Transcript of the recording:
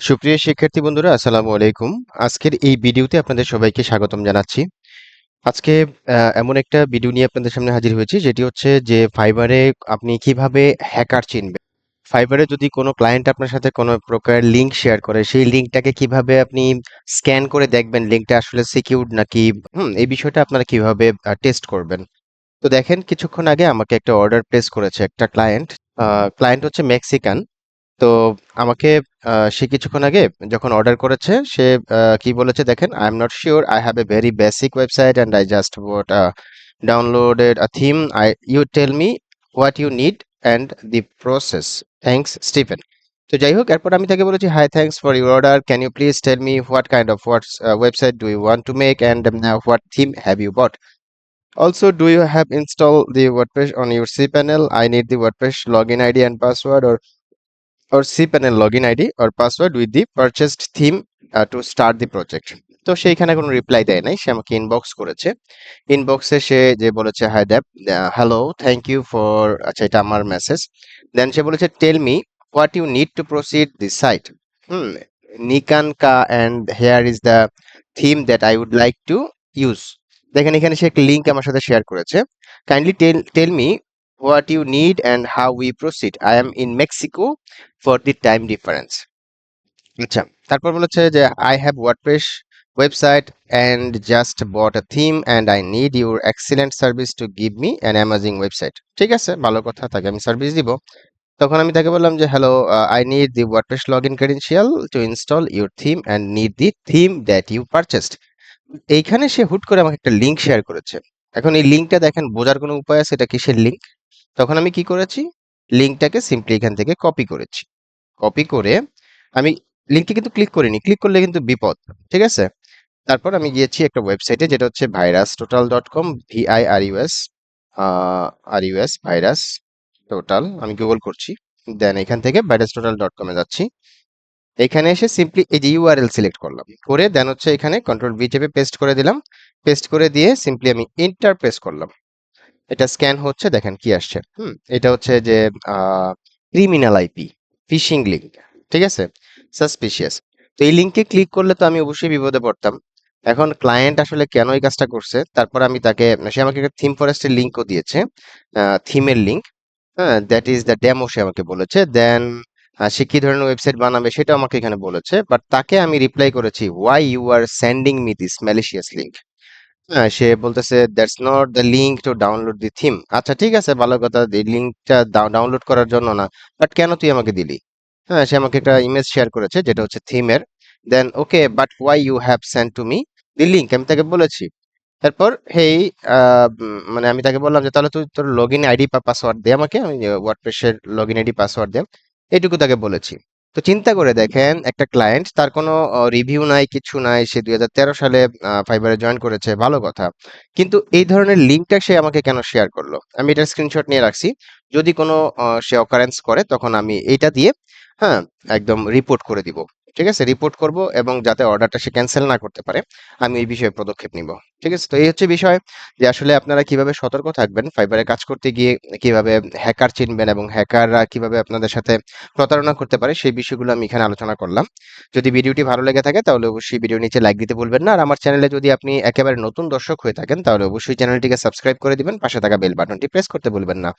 সুপ্রিয় শিক্ষার্থী বন্ধুরা, আসসালামু আলাইকুম। আজকের এই ভিডিওতে আপনাদের সবাইকে স্বাগতম জানাচ্ছি। আজকে এমন একটা ভিডিও নিয়ে আপনাদের সামনে হাজির হয়েছি, যেটি হচ্ছে যে ফাইবারে আপনি কীভাবে হ্যাকার চিনবেন। ফাইবারে যদি কোনো ক্লায়েন্ট আপনার সাথে কোনো প্রকার লিঙ্ক শেয়ার করে, সেই লিঙ্কটাকে কীভাবে আপনি স্ক্যান করে দেখবেন লিঙ্কটা আসলে সিকিউরড নাকি, হুম, এই বিষয়টা আপনারা কীভাবে টেস্ট করবেন। তো দেখেন, কিছুক্ষণ আগে আমাকে একটা অর্ডার প্লেস করেছে একটা ক্লায়েন্ট। ক্লায়েন্ট হচ্ছে মেক্সিকান। তো আমাকে সে কিছুক্ষণ আগে যখন অর্ডার করেছে সে কি বলেছে দেখেন I am not sure I have a very basic website and I just what downloaded a theme I you tell me what you need and the process thanks Stephen তো যাই হোক এরপর আমি তাকে বলেছি hi thanks for your order can you please tell me what kind of what's website do you want to make and what theme have you bought Also, do you have installed the WordPress on your cPanel? I need the WordPress login ID and password or or cPanel login ID or password with the purchased theme uh, to start the project. তো সেইখানে কোনো reply দেয় নাই সে আমাকে inbox করেছে। ইনবক্সে সে যে বলেছে হাই দ্যাপ হ্যালো থ্যাংক ইউ ফর আচ্ছা এটা আমার মেসেজ দেন সে বলেছে tell me what you need to proceed the site hmm নিকান কা and here is the theme that I would like to use দেখেন এখানে সে একটা লিঙ্ক আমার সাথে শেয়ার করেছে। Kindly tell tell me what you need and how we proceed. I am in Mexico for the time difference আচ্ছা তারপর বলেছে যে I have WordPress website and just bought a theme and I need your excellent service to give me an amazing website ঠিক আছে, ভালো কথা, তাকে আমি সার্ভিস দিব। তখন আমি তাকে বললাম যে hello I need the WordPress log in credential to install your theme and need the theme that you purchased এইখানে সে হুট করে আমাকে একটা লিঙ্ক শেয়ার করেছে। এখন এই লিঙ্কটা দেখেন, বোঝার কোনো উপায় আছে? এটা কিসের লিঙ্ক তখন আমি কি করেছি? লিঙ্কটাকে সিম্পলি এখান থেকে কপি করেছি। কপি করে আমি লিঙ্কে কিন্তু ক্লিক করিনি। ক্লিক করলে কিন্তু বিপদ, ঠিক আছে? তারপর আমি গিয়েছি একটা ওয়েবসাইটে যেটা হচ্ছে virus total dot com V I R U S R U S virus total আমি গুগল করছি। দেন এখান থেকে ভাইরাস টোটাল ডট কমে যাচ্ছি। এখানে এসে সিম্পলি এই যে ইউআরএল সিলেক্ট করলাম। করে দেন হচ্ছে এখানে কন্ট্রোল ভি চেপে পেস্ট করে দিলাম। পেস্ট করে দিয়ে সিম্পলি আমি ইন্টার প্রেস করলাম। এটা স্ক্যান হচ্ছে, দেখেন কি আসছে। হুম, এটা হচ্ছে যে ক্রিমিনাল আইপি ফিশিং লিঙ্ক ঠিক আছে? সাসপিশিয়াস তো এই লিঙ্কে ক্লিক করলে তো আমি অবশ্যই বিপদে পড়তাম। এখন ক্লায়েন্ট আসলে কেন এই কাজটা করছে? তারপর আমি তাকে, সে আমাকে একটা থিম ফরেস্টের লিঙ্কও দিয়েছে থিমের লিঙ্ক হ্যাঁ দ্যাট ইজ দ্য ডেমো সে আমাকে বলেছে। দেন সে কি ধরনের ওয়েবসাইট বানাবে সেটা আমাকে এখানে বলেছে। বাট তাকে আমি রিপ্লাই করেছি why you are sending me this malicious link হ্যাঁ সে বলতেছে that's not the link to download the theme আচ্ছা ঠিক আছে, ভালো কথা, এই লিঙ্কটা ডাউনলোড করার জন্য না বাট কেন তুই আমাকে দিলি? হ্যাঁ সে আমাকে একটা ইমেজ শেয়ার করেছে, যেটা হচ্ছে থিমের then okay but why you have send to me the link আমি তাকে বলেছি। তারপর হেই মানে আমি তাকে বললাম যে, তাহলে তুই তোর লগ ইন আইডি পাসওয়ার্ড দে আমাকে, আমি ওয়ার্ডপ্রেসের লগ ইন আইডি পাসওয়ার্ড দে। এইটুকু তাকে বলেছি। তো চিন্তা করে দেখেন, একটা ক্লায়েন্ট তার কোনো রিভিউ নাই, কিছু নাই, সে দুই হাজার তেরো সালে ফাইবারে জয়েন করেছে, ভালো কথা। কিন্তু এই ধরনের লিঙ্কটা সে আমাকে কেন শেয়ার করল? আমি এটা স্ক্রিনশট নিয়ে রাখছি। যদি কোনো সে অকারেন্স করে, তখন আমি এটা দিয়ে হ্যাঁ একদম রিপোর্ট করে দিব। ঠিক আছে? রিপোর্ট করব এবং যাতে অর্ডারটা সে ক্যান্সেল না করতে পারে, আমি এই বিষয়ে পদক্ষেপ নিব। ঠিক আছে? তো এই হচ্ছে বিষয় যে আসলে আপনারা কীভাবে সতর্ক থাকবেন ফাইবারে কাজ করতে গিয়ে কীভাবে হ্যাকার চিনবেন এবং হ্যাকাররা কীভাবে আপনাদের সাথে প্রতারণা করতে পারে, সেই বিষয়গুলো আমি এখানে আলোচনা করলাম। যদি ভিডিওটি ভালো লেগে থাকে তাহলে অবশ্যই ভিডিও নিচে লাইক দিতে ভুলবেন না। আর আমার চ্যানেলে যদি আপনি একেবারে নতুন দর্শক হয়ে থাকেন, তাহলে অবশ্যই চ্যানেলটিকে সাবস্ক্রাইব করে দিবেন, পাশে থাকা বেল বাটনটি প্রেস করতে ভুলবেন না।